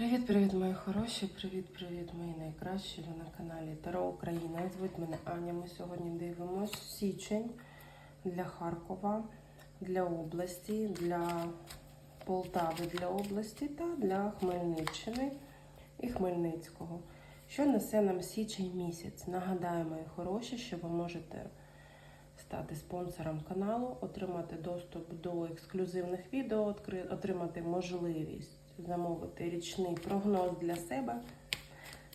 Привіт-привіт, мої хороші! Привіт-привіт, мої найкращі! На каналі Таро Україна. Звуть мене Аня. Ми сьогодні дивимось січень для Харкова, для області, для Полтави для області та для Хмельниччини і Хмельницького. Що несе нам січень місяць? Нагадаю, мої хороші, що ви можете стати спонсором каналу, отримати доступ до ексклюзивних відео, отримати можливість замовити річний прогноз для себе.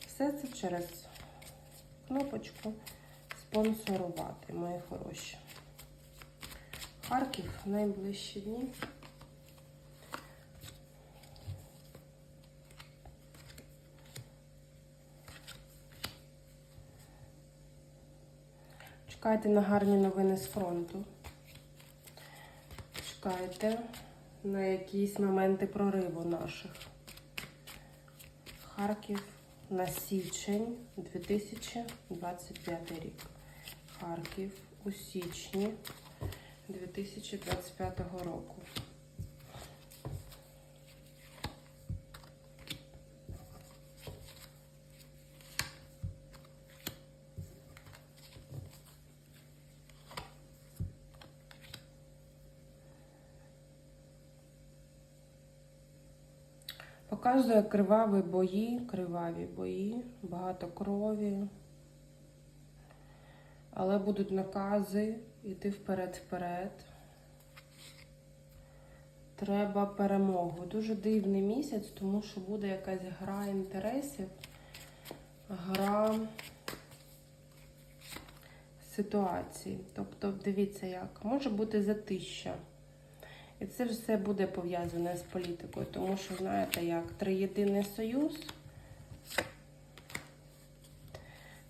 Все це через кнопочку спонсорувати, мої хороші. Харків найближчі дні. Чекайте на гарні новини з фронту. Чекайте на якісь моменти прориву наших. Харків на січень 2025 рік. Харків у січні 2025 року. Показує криваві бої, криваві бої, багато крові. Але будуть накази йти вперед-вперед. Треба перемогу. Дуже дивний місяць, тому що буде якась гра інтересів, гра ситуацій. Тобто, дивіться як, може бути затища. І це все буде пов'язане з політикою, тому що, знаєте, як триєдиний союз.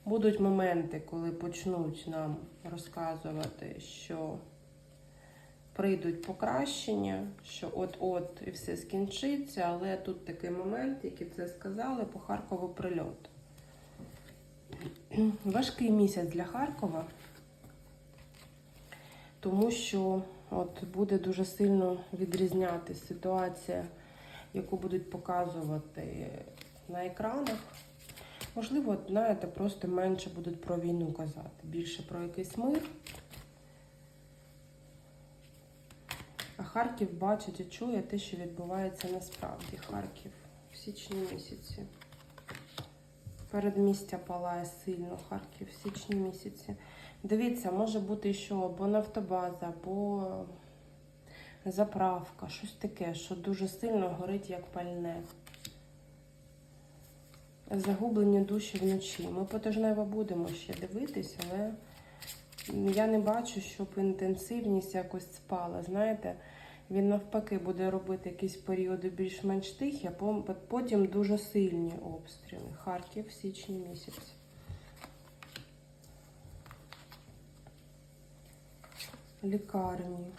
Будуть моменти, коли почнуть нам розказувати, що прийдуть покращення, що от-от і все скінчиться, але тут такий момент, який це сказали, по Харкову прильот. Важкий місяць для Харкова, тому що От буде дуже сильно відрізнятися ситуація, яку будуть показувати на екранах. Можливо, знаєте, просто менше будуть про війну казати, більше про якийсь мир. А Харків бачить і чує те, що відбувається насправді. Харків в січні місяці. Передмістя палає сильно, Харків в січні місяці. Дивіться, може бути що або нафтобаза, або заправка, щось таке, що дуже сильно горить як пальне. Загублені душі вночі. Ми потижнево будемо ще дивитись, але я не бачу, щоб інтенсивність якось спала. Знаєте, він навпаки буде робити якісь періоди більш-менш тихі, а потім дуже сильні обстріли. Харків січні місяці. Лікарні,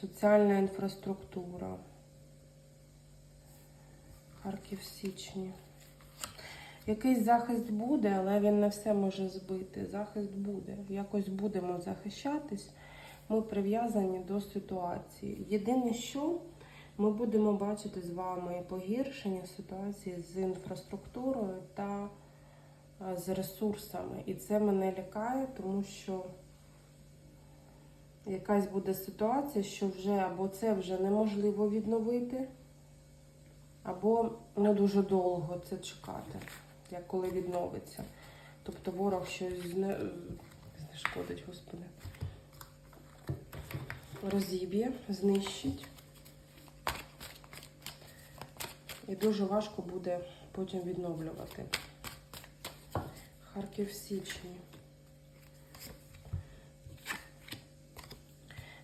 соціальна інфраструктура, Харків січні. Якийсь захист буде, але він не все може збити. Захист буде. Якось будемо захищатись. Ми прив'язані до ситуації. Єдине, що ми будемо бачити з вами погіршення ситуації з інфраструктурою та з ресурсами. І це мене лякає, тому що якась буде ситуація, що вже або це вже неможливо відновити, або не дуже довго це чекати, як коли відновиться. Тобто ворог щось зне... знешкодить, господи. Розіб'є, знищить. І дуже важко буде потім відновлювати. Харків січні.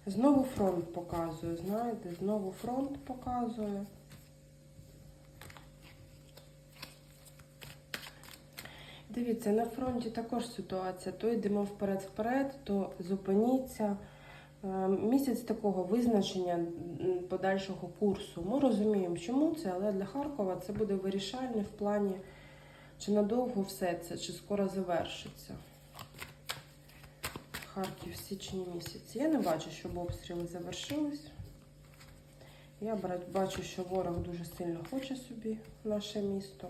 Знову фронт показує, знаєте, знову фронт показує. Дивіться, на фронті також ситуація. То йдемо вперед-вперед, то зупиніться. Е, місяць такого визначення подальшого курсу. Ми розуміємо, чому це, але для Харкова це буде вирішальне в плані. Чи надовго все це, чи скоро завершиться? Харків січні місяці. Я не бачу, щоб обстріли завершились. Я бачу, що ворог дуже сильно хоче собі наше місто.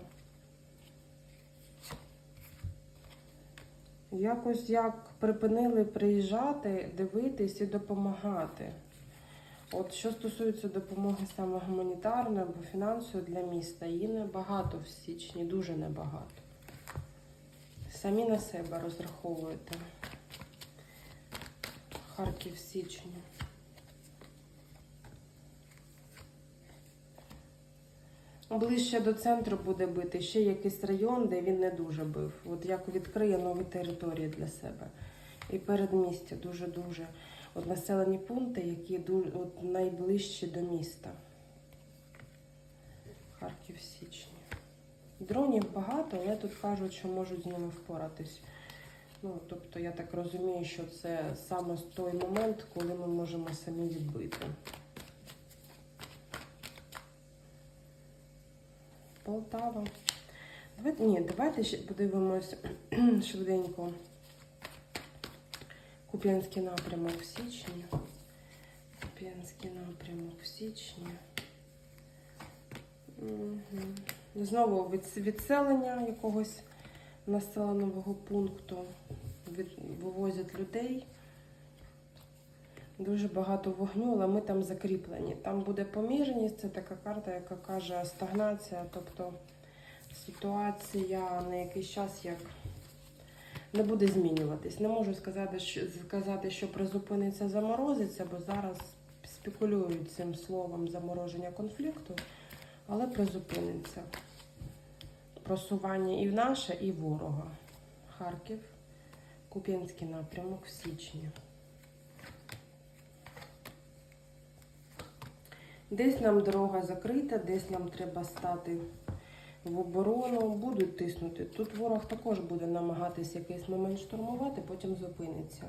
Якось як припинили приїжджати, дивитись і допомагати. От що стосується допомоги саме гуманітарної або фінансової для міста, її небагато в січні, дуже небагато. Самі на себе розраховуєте. Харків січні. Ближче до центру буде бити ще якийсь район, де він не дуже бив. От як відкриє нові території для себе. І передмістя дуже-дуже. От населені пункти, які от найближчі до міста. Харків січні. Дронів багато, але тут кажуть, що можуть з ними впоратись. Ну, тобто, я так розумію, що це саме той момент, коли ми можемо самі відбити. Полтава. Давайте, ні, давайте ще подивимось швиденько. Куп'янський напрямок в січні. Куп'янський напрямок в січні. Мгм. Знову від- відселення якогось населеного пункту. Вивозять людей. Дуже багато вогню, але ми там закріплені. Там буде помірність, це така карта, яка каже стагнація, тобто ситуація на якийсь час як не буде змінюватись. Не можу сказати, що, сказати, що призупиниться, заморозиться, бо зараз спекулюють цим словом замороження конфлікту, але призупиниться. Просування і в наше, і ворога. Харків, Куп'янський напрямок в січні. Десь нам дорога закрита, десь нам треба стати в оборону, будуть тиснути. Тут ворог також буде намагатись якийсь момент штурмувати, потім зупиниться.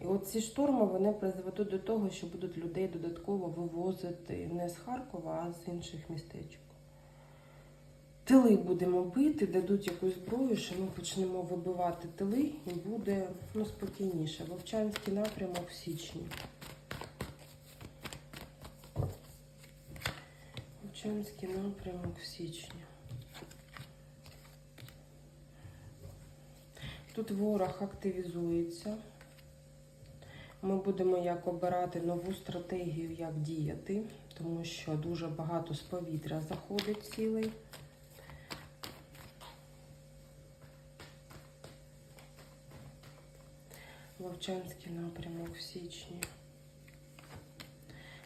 І от ці штурми вони призведуть до того, що будуть людей додатково вивозити не з Харкова, а з інших містечок. Тили будемо бити, дадуть якусь зброю, що ми почнемо вибивати тили і буде ну, спокійніше. Вовчанський напрямок в січні. Вовчанський напрямок в січні. Тут ворог активізується. Ми будемо як обирати нову стратегію, як діяти, тому що дуже багато з повітря заходить цілий. Вовчанський напрямок в січні.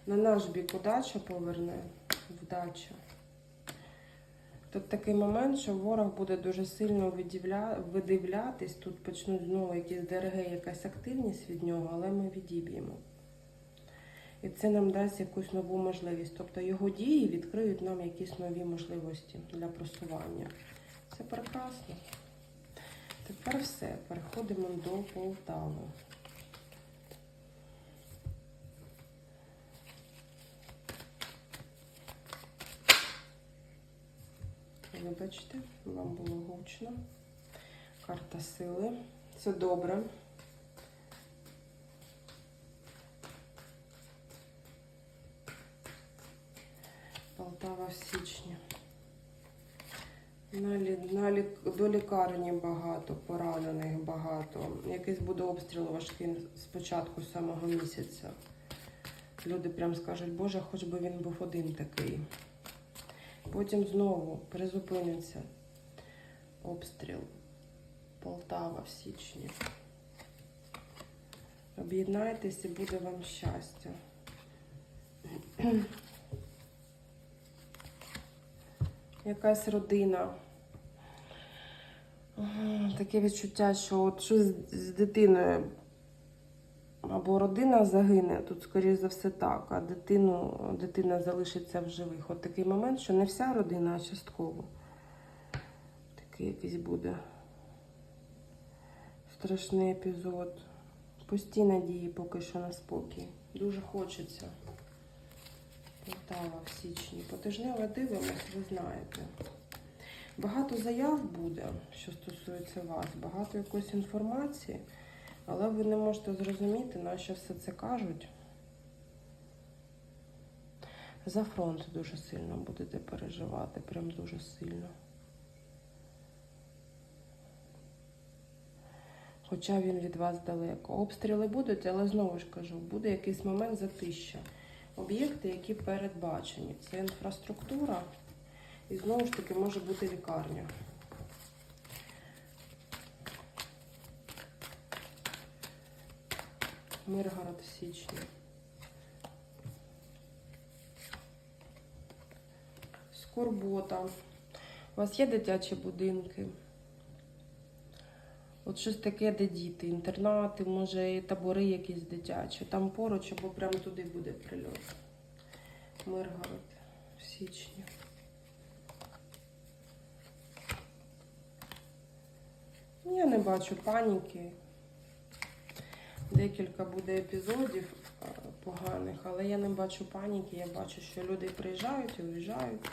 На наш бік удача поверне вдача. Тут такий момент, що ворог буде дуже сильно видивля... видивлятись. Тут почнуть знову якісь ДРГ, якась активність від нього, але ми відіб'ємо. І це нам дасть якусь нову можливість. Тобто його дії відкриють нам якісь нові можливості для просування. Це прекрасно. Тепер все. Переходимо до Полтави. Вибачте, вам було гучно. Карта сили. Це добре. Полтава в січні. На, лі... на лі... До лікарні багато, поранених багато. Якийсь буде обстріл важкий з початку самого місяця. Люди прям скажуть, Боже, хоч би він був один такий. Потім знову призупиниться обстріл. Полтава в січні. Об'єднайтесь і буде вам щастя. Якась родина. Таке відчуття, що от щось з дитиною або родина загине, тут, скоріш за все, так, а дитину, дитина залишиться в живих. От такий момент, що не вся родина, а частково. Такий якийсь буде страшний епізод. Пусті надії поки що на спокій. Дуже хочеться. Полтава в січні. Потижнево дивимось, ви знаєте. Багато заяв буде, що стосується вас, багато якоїсь інформації, але ви не можете зрозуміти, на що все це кажуть. За фронт дуже сильно будете переживати, прям дуже сильно. Хоча він від вас далеко. Обстріли будуть, але знову ж кажу, буде якийсь момент затища. Об'єкти, які передбачені. Це інфраструктура і знову ж таки може бути лікарня. Миргород в січні. Скорбота. У вас є дитячі будинки? От щось таке, де діти, інтернати, може, і табори якісь дитячі. Там поруч або прямо туди буде прильот. Миргород в січні. Я не бачу паніки. Декілька буде епізодів е, поганих, але я не бачу паніки. Я бачу, що люди приїжджають і уїжджають.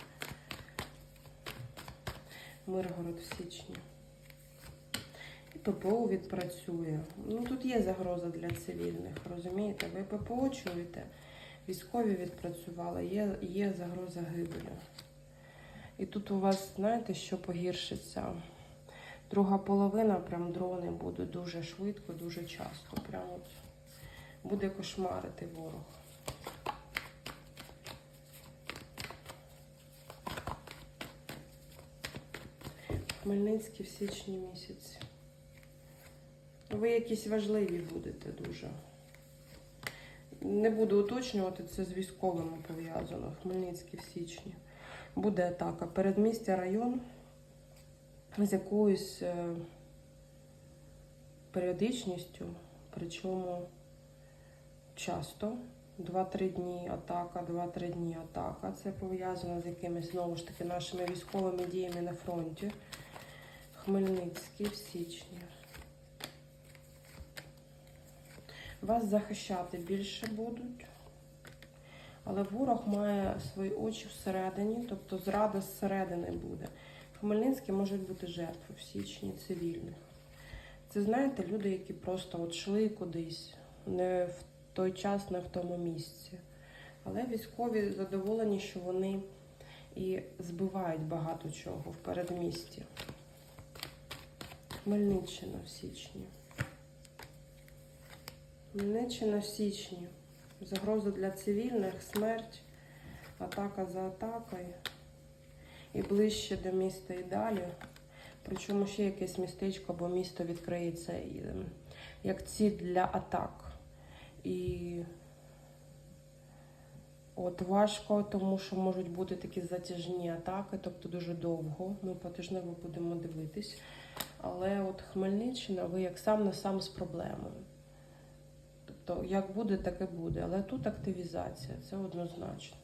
Миргород в січні. І ППО відпрацює. Ну тут є загроза для цивільних, розумієте? Ви ППО чуєте, військові відпрацювали, є, є загроза гибелі. І тут у вас, знаєте, що погіршиться? Друга половина, прям дрони будуть дуже швидко, дуже часто. Прям от буде кошмарити ворог. Хмельницький в січні місяці. Ви якісь важливі будете дуже. Не буду уточнювати, це з військовими пов'язано. Хмельницький в січні. Буде атака. Передмістя район з якоюсь е, періодичністю, причому часто. 2-3 дні атака, 2-3 дні атака. Це пов'язано з якимись знову ж таки нашими військовими діями на фронті. Хмельницький в січні. Вас захищати більше будуть. Але ворог має свої очі всередині, тобто зрада зсередини буде. Хмельницькі можуть бути жертви в січні цивільних. Це знаєте, люди, які просто от йшли кудись, не в той час, не в тому місці. Але військові задоволені, що вони і збивають багато чого в передмісті. Хмельниччина в січні. Хмельниччина в січні. Загроза для цивільних, смерть, атака за атакою. І ближче до міста і далі. Причому ще якесь містечко або місто відкриється ем, як ціль для атак. І от важко, тому що можуть бути такі затяжні атаки, тобто дуже довго. Ми потижнево будемо дивитись. Але от Хмельниччина, ви як сам на сам з проблемою. Тобто, як буде, так і буде. Але тут активізація, це однозначно.